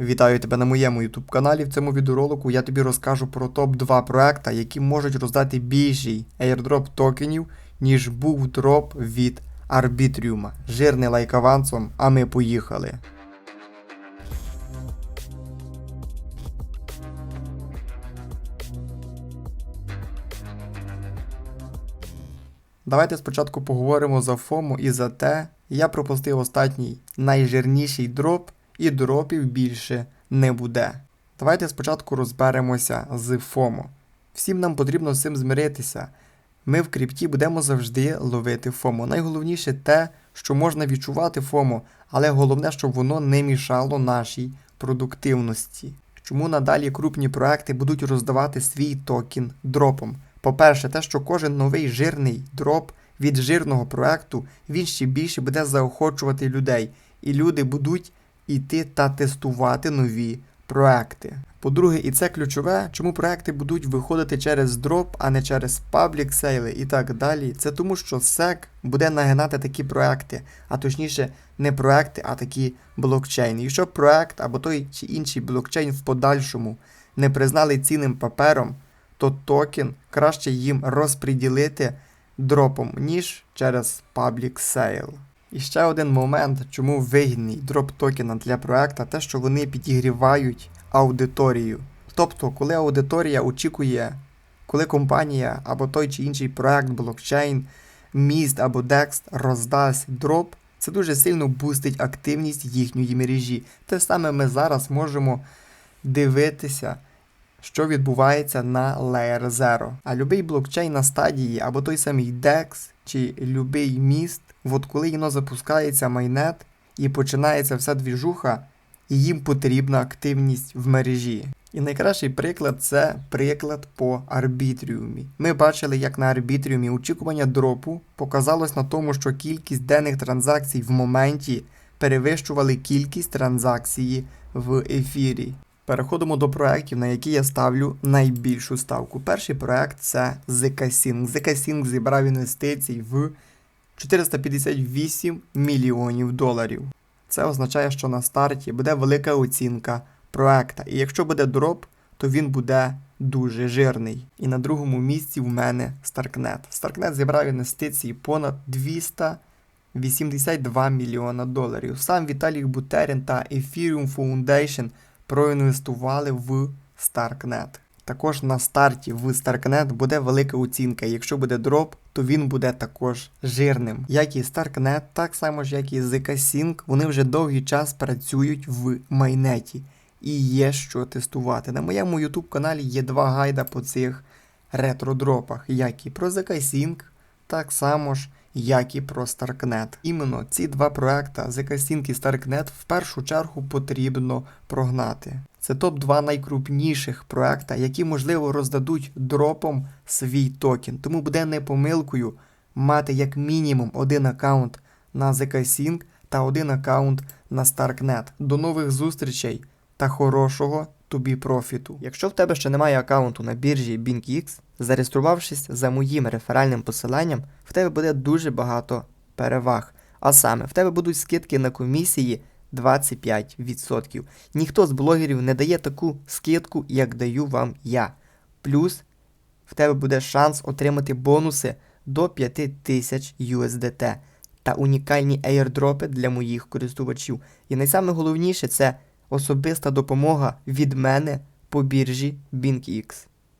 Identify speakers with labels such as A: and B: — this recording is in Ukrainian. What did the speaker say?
A: Вітаю тебе на моєму YouTube каналі. В цьому відеоролику я тобі розкажу про топ-2 проекта, які можуть роздати більший airdrop токенів, ніж був дроп від Арбітріума. Жирний лайк авансом, а ми поїхали. Давайте спочатку поговоримо за ФОМО і за те, я пропустив останній найжирніший дроп, і дропів більше не буде. Давайте спочатку розберемося з ФОМО. Всім нам потрібно з цим змиритися. Ми в крипті будемо завжди ловити ФОМО. Найголовніше те, що можна відчувати ФОМО, але головне, щоб воно не мішало нашій продуктивності. Чому надалі крупні проекти будуть роздавати свій токен дропом? По-перше, те, що кожен новий жирний дроп від жирного проекту він ще більше буде заохочувати людей, і люди будуть іти та тестувати нові проекти. По-друге, і це ключове, чому проекти будуть виходити через дроп, а не через паблік сейли і так далі. Це тому, що SEC буде нагинати такі проекти, а точніше, не проекти, а такі блокчейни. Якщо проект або той чи інший блокчейн в подальшому не признали цінним папером, то токен краще їм розподілити дропом, ніж через Public Sale. І ще один момент, чому вигідний дроп токена для проекта, те, що вони підігрівають аудиторію. Тобто, коли аудиторія очікує, коли компанія або той чи інший проект, блокчейн, міст або DEX роздасть дроп, це дуже сильно бустить активність їхньої мережі. Те саме ми зараз можемо дивитися що відбувається на Layer 0. А любий блокчейн на стадії, або той самий DEX, чи любий міст, от коли воно запускається майнет і починається вся двіжуха, і їм потрібна активність в мережі. І найкращий приклад це приклад по арбітріумі. Ми бачили, як на арбітріумі очікування дропу показалось на тому, що кількість денних транзакцій в моменті перевищували кількість транзакцій в ефірі. Переходимо до проєктів, на які я ставлю найбільшу ставку. Перший проєкт це ZK-Sync. ZK-Sync зібрав інвестицій в 458 мільйонів доларів. Це означає, що на старті буде велика оцінка проекта. І якщо буде дроп, то він буде дуже жирний. І на другому місці в мене Starknet. Starknet зібрав інвестиції понад 282 мільйона доларів. Сам Віталій Бутерін та Ethereum Foundation проінвестували в Starknet. Також на старті в Starknet буде велика оцінка. Якщо буде дроп, то він буде також жирним. Як і Starknet, так само ж як і ZK-Sync, вони вже довгий час працюють в майнеті. І є що тестувати. На моєму YouTube каналі є два гайда по цих ретро-дропах, як і про ZK-Sync, так само ж як і про Starknet. Іменно ці два проекти ZK-Sync і Starknet в першу чергу потрібно прогнати. Це топ-2 найкрупніших проекта, які, можливо, роздадуть дропом свій токен. Тому буде не помилкою мати як мінімум один аккаунт на ZK-Sync та один аккаунт на Starknet. До нових зустрічей та хорошого тобі профіту. Якщо в тебе ще немає аккаунту на біржі BinkX, зареєструвавшись за моїм реферальним посиланням, в тебе буде дуже багато переваг. А саме, в тебе будуть скидки на комісії 25%. Ніхто з блогерів не дає таку скидку, як даю вам я. Плюс в тебе буде шанс отримати бонуси до 5000 USDT та унікальні airdропи для моїх користувачів. І найсаме головніше це особиста допомога від мене по біржі BinkX.